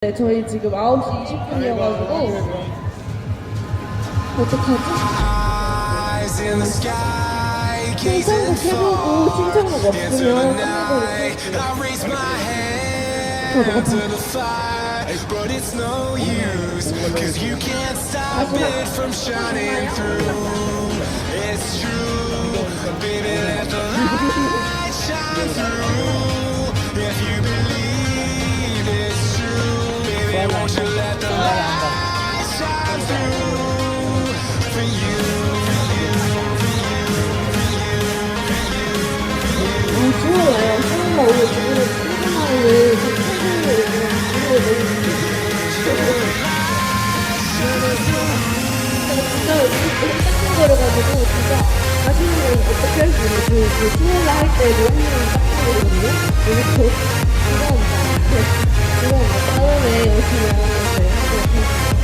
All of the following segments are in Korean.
네, 저희 지금 9시 20분이어가지고 어떡하지? Eyes in the sky, 신청곡 gazing 해보고 신청곡 into the 없으면 night. 끝내도록 I raise 그, 그 수요일 할때 너무 닦은 거거든요. 여기 저 죄송합니다. 죄송합니다. 다음에 열심히 하는 거예요.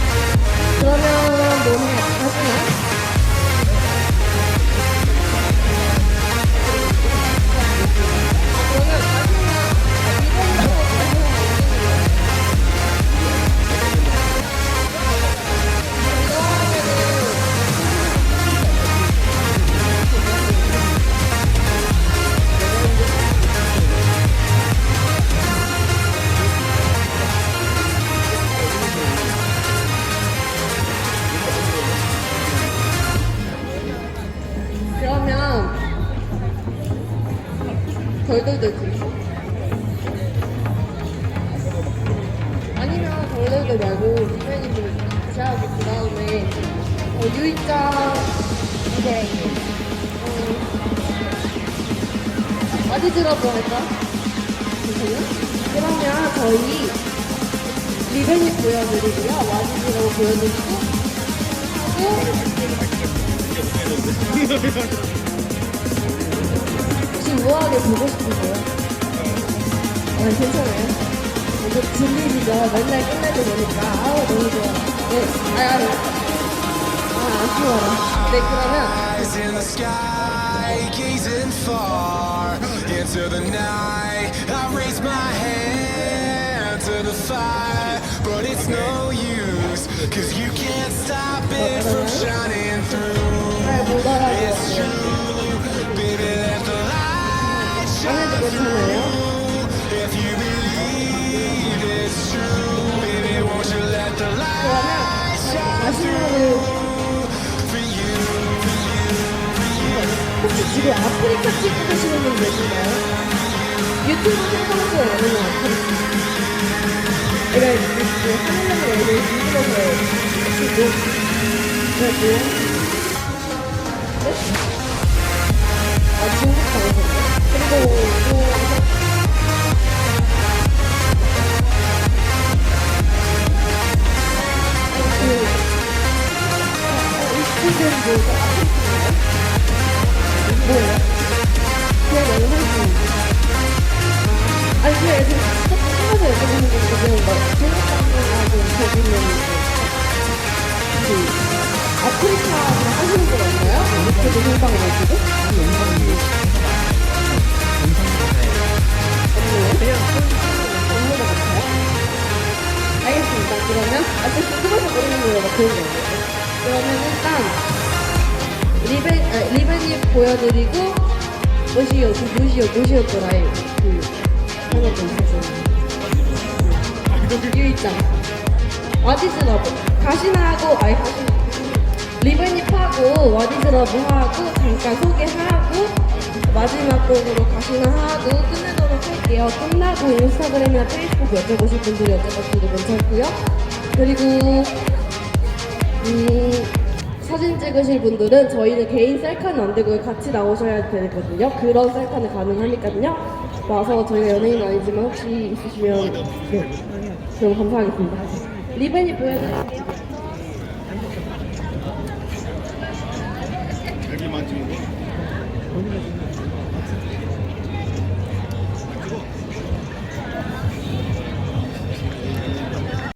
덜덜덜 아니면 덜덜덜 말고 리벤이를 같이 하고 그 다음에 어, 유이짱 이제 어, 어디 들어보 할까? 그러면 저희 리벤이 보여드리고요. 들어 보여드리고 하고 혹시 우아하게 보고 싶으세요? 아, 괜찮아요. 이거 질리죠. 맨날 끝내도 되니까. 아우, 너무 좋아. 네, 아, 아, 아, 아쉬워라. 네, 그러면, Eyes in the sky, the light 그러면, 마지막으로? 혹시 지금 아프리카 찍으시는 분 계신가요? 유튜브 생방송 아니면 아프리카? 내가 이제 하늘나라 애들 힘들어서 치고, 그래고, 네? 뭐, 뭐예요? 그냥 영상이 아니 그냥 애들 궁금해서 여쭤보는 건데 그냥 막 중국방송하고 거기는 그 아프리카 하시는 분 없나요? 유튜브 생방해가지고? 없네요? 없는 것 같아요? 알겠습니다. 그러면 아직 궁금해서 모르는 거예요. 막 그런 거 없어요. 그러면 일단 리벤, 아, 리벤이 보여드리고 뭐시요, 그 뭐시요, 뭐시였더라요. 그 하나 더 있었어요. 유이짱. 와디즈러브. 가시나하고, 아니 가시나. 리벤이 파고 와디즈러브 하고 잠깐 소개하고 마지막 곡으로 가시나 하고 끝내도록 할게요. 끝나고 인스타그램이나 페이스북 여쭤보실 분들이 여쭤봐도 괜찮고요. 그리고 음, 사진 찍으실 분들은 저희는 개인 셀카는 안 되고 같이 나오셔야 되거든요. 그런 셀카는 가능하니까요. 와서 저희가 연예인 아니지만 혹시 있으시면 너무 감사하겠습니다. 리벤이 보여드릴게요. 여기만 찍는 거?